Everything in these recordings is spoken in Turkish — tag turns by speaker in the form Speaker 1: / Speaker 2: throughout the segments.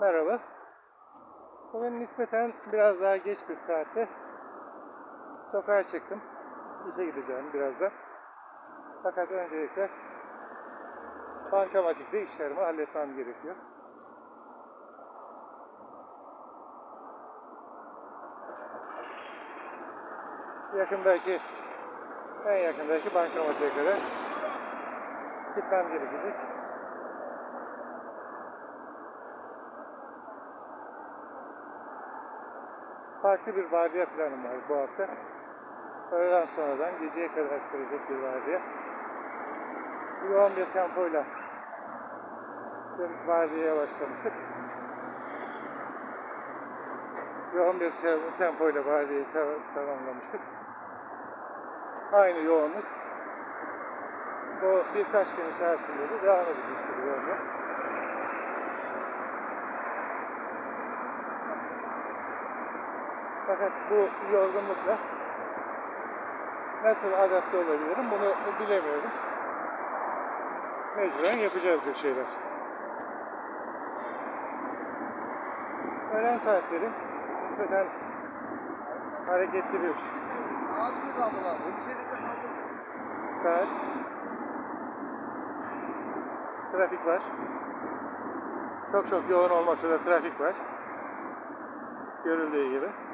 Speaker 1: Merhaba. Bugün nispeten biraz daha geç bir saatte sokağa çıktım. İşe gideceğim birazdan. Fakat öncelikle bankamatikte işlerimi halletmem gerekiyor. Yakındaki, en yakındaki bankamatiğe kadar gitmem gerekecek. Farklı bir vardiya planım var bu hafta. Öğleden sonradan geceye kadar sürecek bir vardiya. Yoğun bir tempoyla dün vardiyaya başlamıştık. Yoğun bir te- tempoyla vardiyayı ta- tamamlamıştık. Aynı yoğunluk bu birkaç gün içerisinde de devam edecek gibi görünüyor. Fakat bu yorgunlukla nasıl adapte olabilirim bunu bilemiyorum. Mecburen yapacağız bir şeyler. Öğlen saatleri nispeten hareketli bir saat. Trafik var. Çok çok yoğun olmasa da trafik var. Görüldüğü gibi.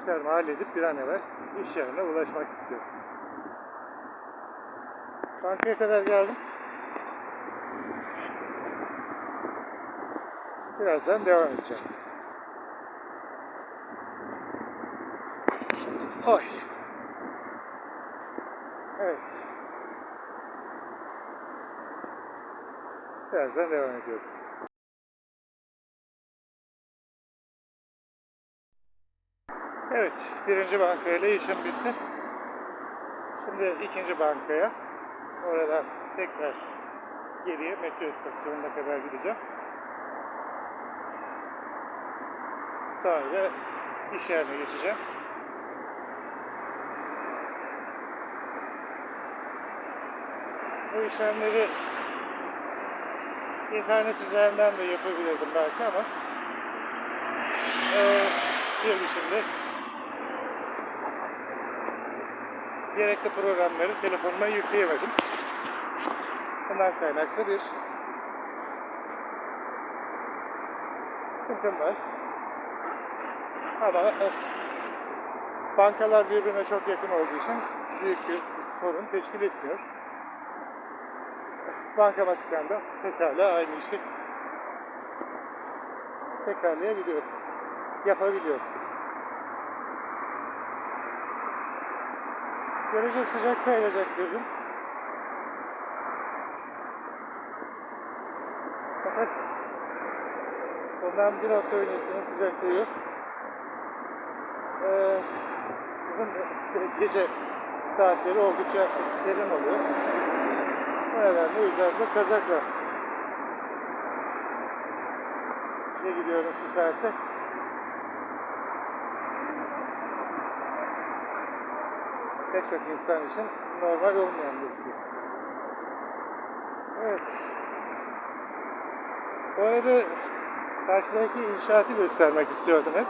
Speaker 1: İşlerimi halledip bir an evvel iş yerine ulaşmak istiyorum. Bankaya kadar geldim. Birazdan devam edeceğim. Oy. Evet. Birazdan devam ediyorum. Evet, birinci bankayla işim bitti. Şimdi ikinci bankaya, oradan tekrar geriye metro istasyonuna kadar gideceğim. Sonra iş yerine geçeceğim. Bu işlemleri internet üzerinden de yapabilirdim belki ama eee bir şimdi gerekli programları telefonuma yükleyemedim. Bundan kaynaklı bir sıkıntım var. Ama e, bankalar birbirine çok yakın olduğu için büyük bir sorun teşkil etmiyor. Bankamatikten de pekala aynı işi tekrarlayabiliyor. Yapabiliyor. Görece sıcak sayılacak bir gün. Fakat ondan bir hafta öncesinin sıcaklığı yok. Ee, bugün gece saatleri oldukça serin oluyor. O nedenle üzerinde kazakla şey gidiyorum şu saatte. Pek çok insan için normal olmayan bir şey. Evet. Bu arada karşıdaki inşaatı göstermek istiyordum hep.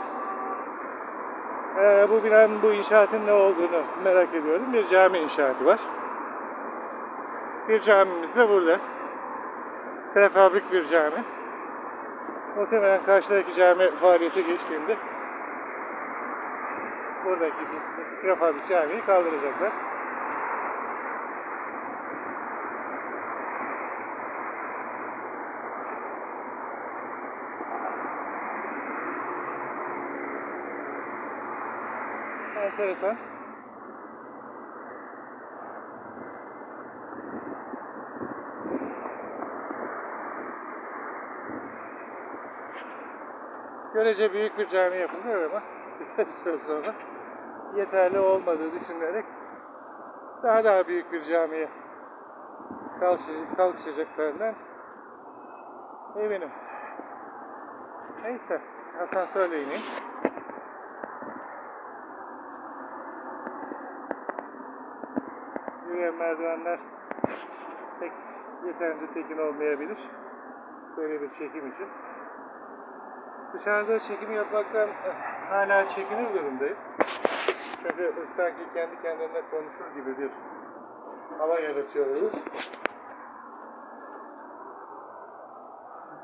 Speaker 1: Ee, bu binanın bu inşaatın ne olduğunu merak ediyorum. Bir cami inşaatı var. Bir camimiz de burada. Prefabrik bir cami. Muhtemelen karşıdaki cami faaliyete geçtiğinde buradaki prefabrik camiyi kaldıracaklar. Enteresan. Görece büyük bir cami yapılıyor ama bir süre sonra yeterli olmadığı düşünülerek daha daha büyük bir camiye kalkış- kalkışacaklarından eminim. Neyse asansörle ineyim. yürüyen merdivenler pek yeterince tekin olmayabilir. Böyle bir çekim için. Dışarıda çekim yapmaktan hala çekinir durumdayım. Çünkü sanki kendi kendine konuşur gibi bir hava yaratıyoruz.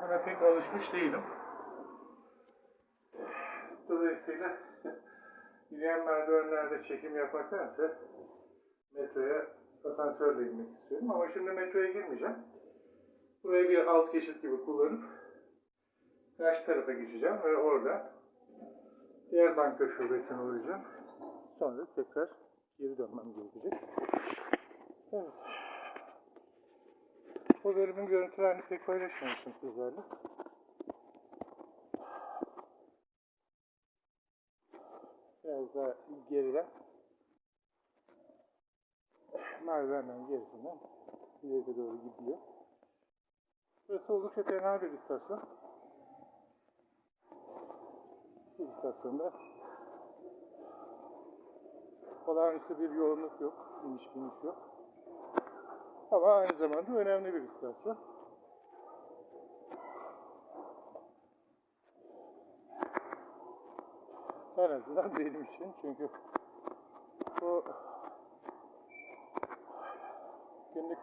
Speaker 1: Buna pek alışmış değilim. Dolayısıyla yürüyen merdivenlerde çekim yapmaktansa metroya asansörle inmek istiyorum. Ama şimdi metroya girmeyeceğim. Burayı bir alt geçit gibi kullanıp karşı tarafa geçeceğim ve orada diğer banka şubesine uğrayacağım. Sonra tekrar geri dönmem gerekecek. Evet. Bu bölümün görüntülerini pek paylaşmamıştım sizlerle. Biraz daha geriden merdivenden gerisinden ileriye doğru gidiyor. Burası oldukça tenha bir istasyon. Bu istasyonda olağanüstü bir yoğunluk yok, iniş biniş yok. Ama aynı zamanda önemli bir istasyon. En azından benim için çünkü bu günlük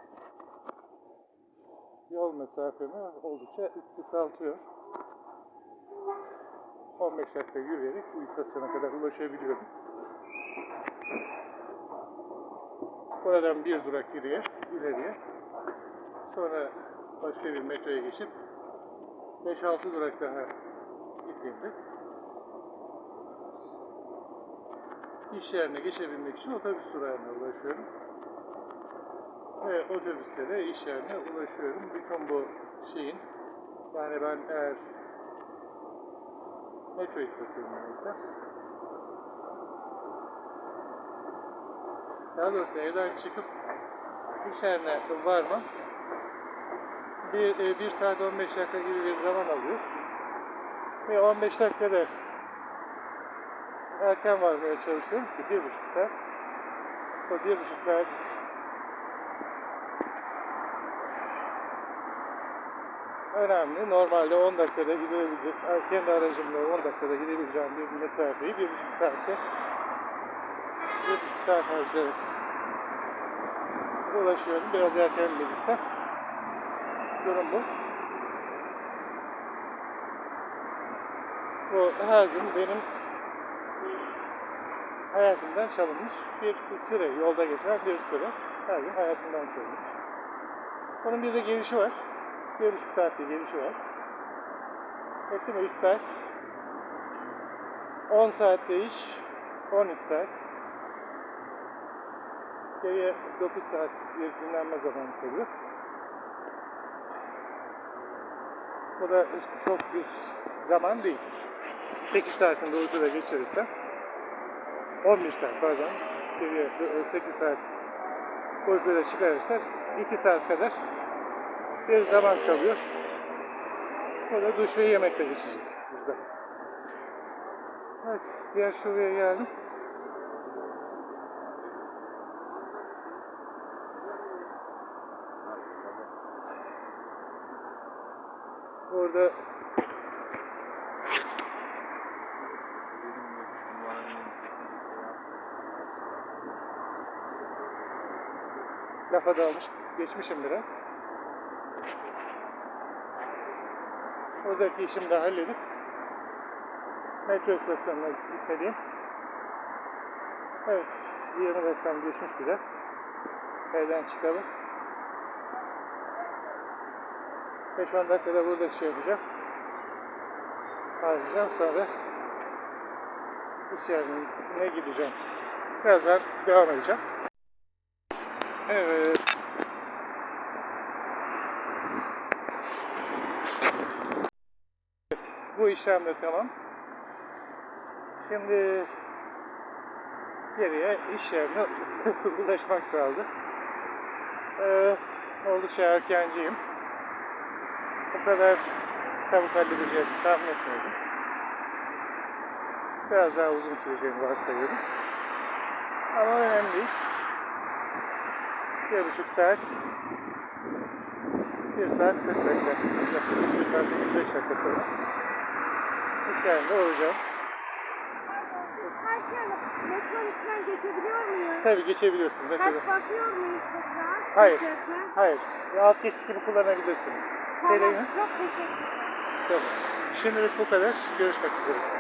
Speaker 1: yol mesafemi oldukça kısaltıyor. 15 dakika yürüyerek bu istasyona kadar ulaşabiliyorum. Buradan bir durak ileriye, ileriye. Sonra başka bir metroya geçip 5-6 durak daha gittiğimde iş yerine geçebilmek için otobüs durağına ulaşıyorum. Ve otobüste de iş yerine ulaşıyorum. Bütün bu şeyin yani ben eğer metro istasyonundaysam daha doğrusu evden çıkıp iş yerine varmam bir, e, bir saat 15 dakika gibi bir zaman alıyor. Ve 15 dakikada erken varmaya çalışıyorum ki bir buçuk saat. O bir buçuk saat önemli. Normalde 10 dakikada gidebilecek, kendi aracımla 10 dakikada gidebileceğim bir mesafeyi bir buçuk saatte bir buçuk saat harcayarak ulaşıyorum. Biraz erken de gitsem. Durum bu. Bu her gün benim hayatımdan çalınmış bir süre, yolda geçen bir süre. Her gün hayatımdan çalınmış. Bunun bir de gelişi var. Bir buçuk saatte gelişi var. Etti mi 3 saat? 10 saatte iş, 13 saat. Geriye 9 saat bir dinlenme zamanı kalıyor. Bu da çok bir zaman değil. 8 saatinde uykuda geçirirsem 11 saat pardon geriye 8 saat uykuda çıkarırsak 2 saat kadar bir zaman kalıyor. O da duş ve yemekle geçecek zaman. Evet, diğer şuraya geldim. Orada lafa dalmış, geçmişim biraz. Oradaki işimi de halledip metro istasyonuna gitmeliyim. Evet, 20 dakikam geçmiş bile. Evden çıkalım. 5-10 dakikada burada şey yapacağım. Harcayacağım sonra iş yerine gideceğim. Birazdan devam edeceğim. Evet. Bu işlem de tamam. Şimdi geriye iş yerine ulaşmak kaldı. Ee, oldukça erkenciyim. Bu kadar çabuk halledeceğimi tahmin etmiyordum. Biraz daha uzun süreceğini varsayıyorum. Ama önemli değil. Bir buçuk saat. Bir saat 40 dakika. Yaklaşık bir saat 35 dakika sonra. İş yerinde olacağım.
Speaker 2: Karşıyaka metronun içinden geçebiliyor muyuz?
Speaker 1: Tabii geçebiliyorsunuz. Mesela.
Speaker 2: Kart basıyor muyuz tekrar?
Speaker 1: Hayır.
Speaker 2: Geçerken?
Speaker 1: Hayır. Alt geçit gibi kullanabilirsiniz.
Speaker 2: Tamam, çok teşekkür ederim.
Speaker 1: Tamam. Şimdilik bu kadar. Görüşmek üzere.